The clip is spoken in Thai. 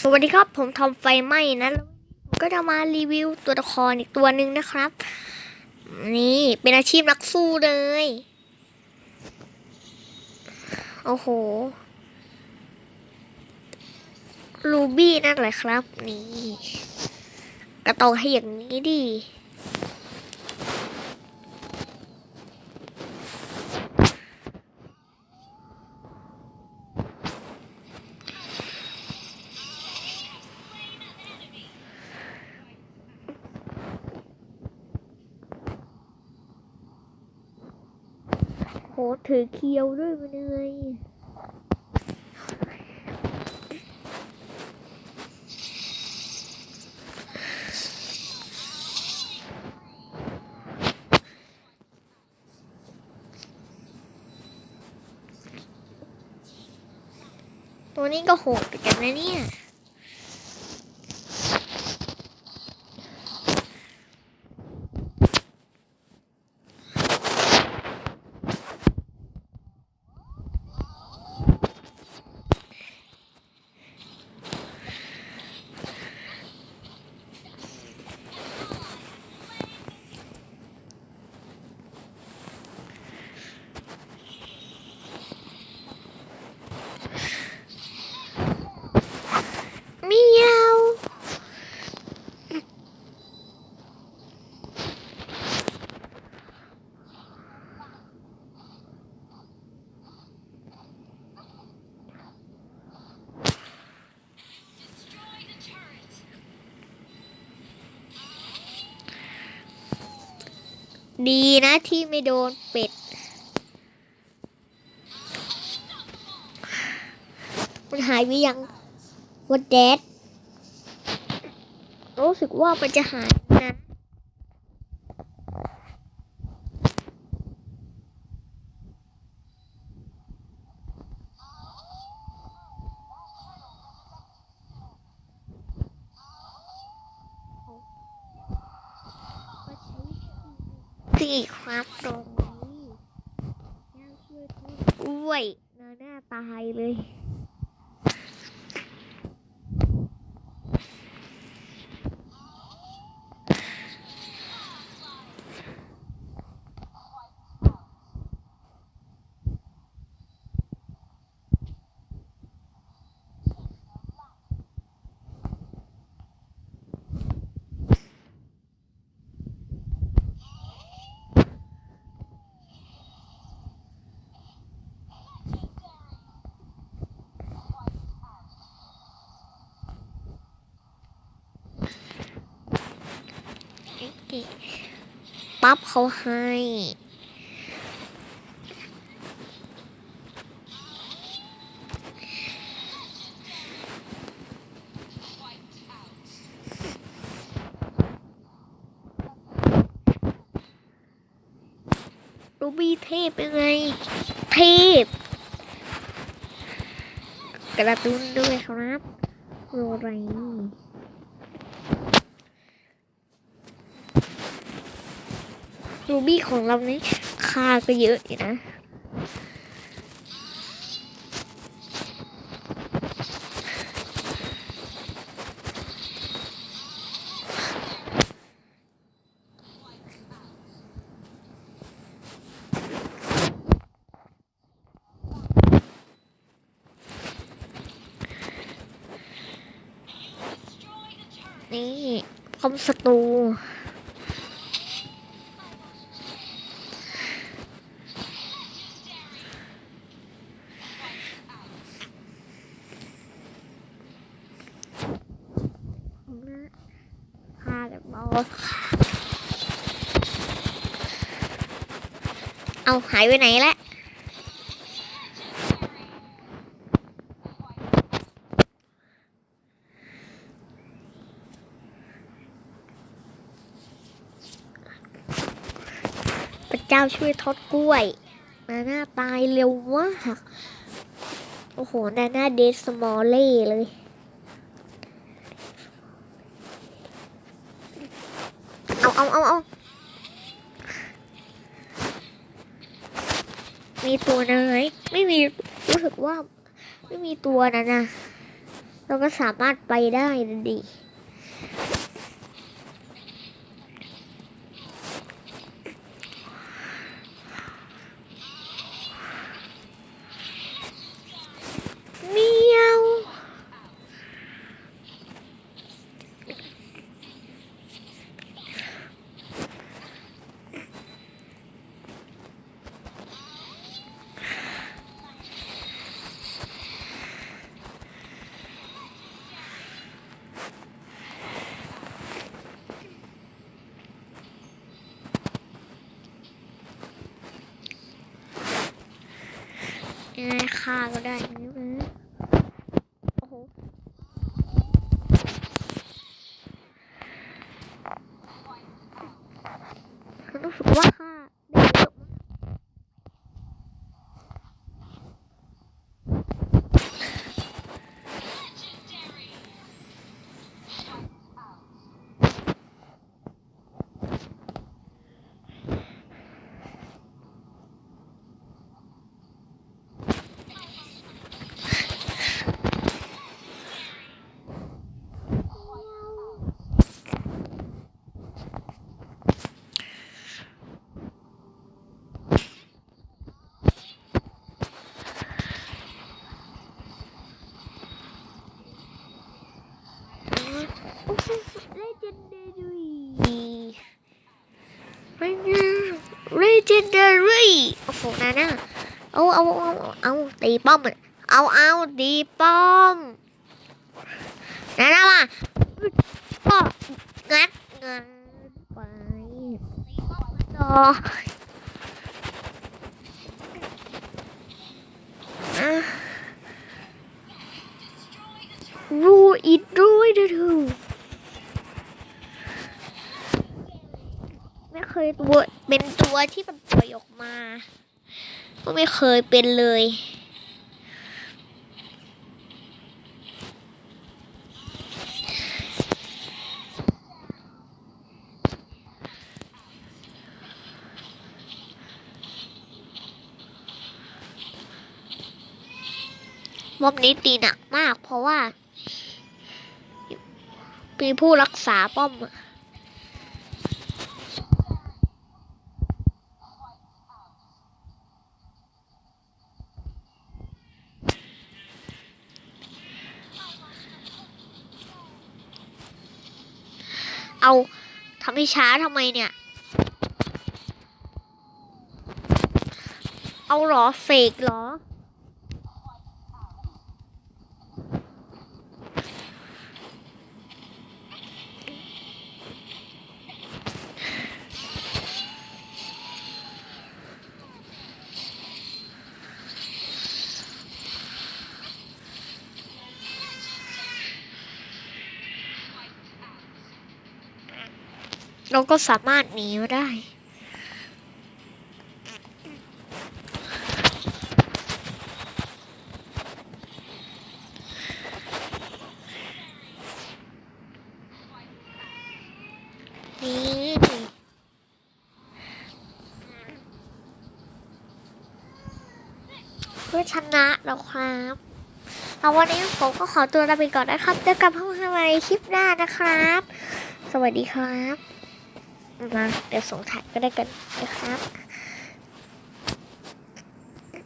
สวัสดีครับ ผมทอมไฟไหม้นะผมก็จะมารีวิวตัวละครอีกตัวหนึ่งนะครับ นี่เป็นอาชีพนักสู้เลย โอ้โห ลูบี้นั่นแหละครับ นี่ กระตองให้อย่างนี้ดิ ถือเคียวด้วยมันเลยตัวนี้ก็โหดเหมือนกันนะเนี่ย เมียว ดีนะที่ไม่โดนเป็ด มันหายไปยังวัดแดดรู้สึกว่ามันจะหาย สี่ความตรงนี้ย่าช่วยด้วยน้าหน้าตายเลย ปั๊บเขาให้รูบี้เทพเป็นไง เทพ กระตุ้นด้วยครับโรไร รูบี้ของเรานี่ค่าก็เยอะอยู่นะนี่คอมสตู พ เบาเอาหายไปไหนละพระเจ้าช่วยทอดกล้วย นาหน้าตายเร็วมาก โอ้โห นาหน้าเดสมอลเล่เลย เอาเอาเอาเอามีตัวนะไหมไม่มีรู้สึกว่า ไม่มีตัวนะนะ เราก็สามารถไปได้ดี เมียว ยังไงฆ่าก็ได้นะโอ้โหรู้สึกว่าฆ่าได้เยอะมากโอ้โห legendary legendary โอ้โหนาน่าเอาเอาเอาเอาตีป้อมอะเอาเอาตีป้อมนาน่ามาก็งัดงัดไปต่ออะรู้อีกด้วยนะเธอไม่เคยตัวเป็นตัวที่มันปล่อยออกมา ก็ไม่เคยเป็นเลยรอบนี้ตีหนักมากเพราะว่า มีผู้รักษาป้อมอะ เอาทำให้ช้าทำไมเนี่ย เอาเหรอเฟกเหรอ เราก็สามารถหนีมาได้นี่เพื่อชนะแล้วครับเอาวันนี้ผมก็ขอตัวลาไปก่อนนะครับเจอกันพบกันใหม่คลิปหน้านะครับ สวัสดีครับ มาเดี๋ยวส่งถ่ายก็ได้กันนะครับ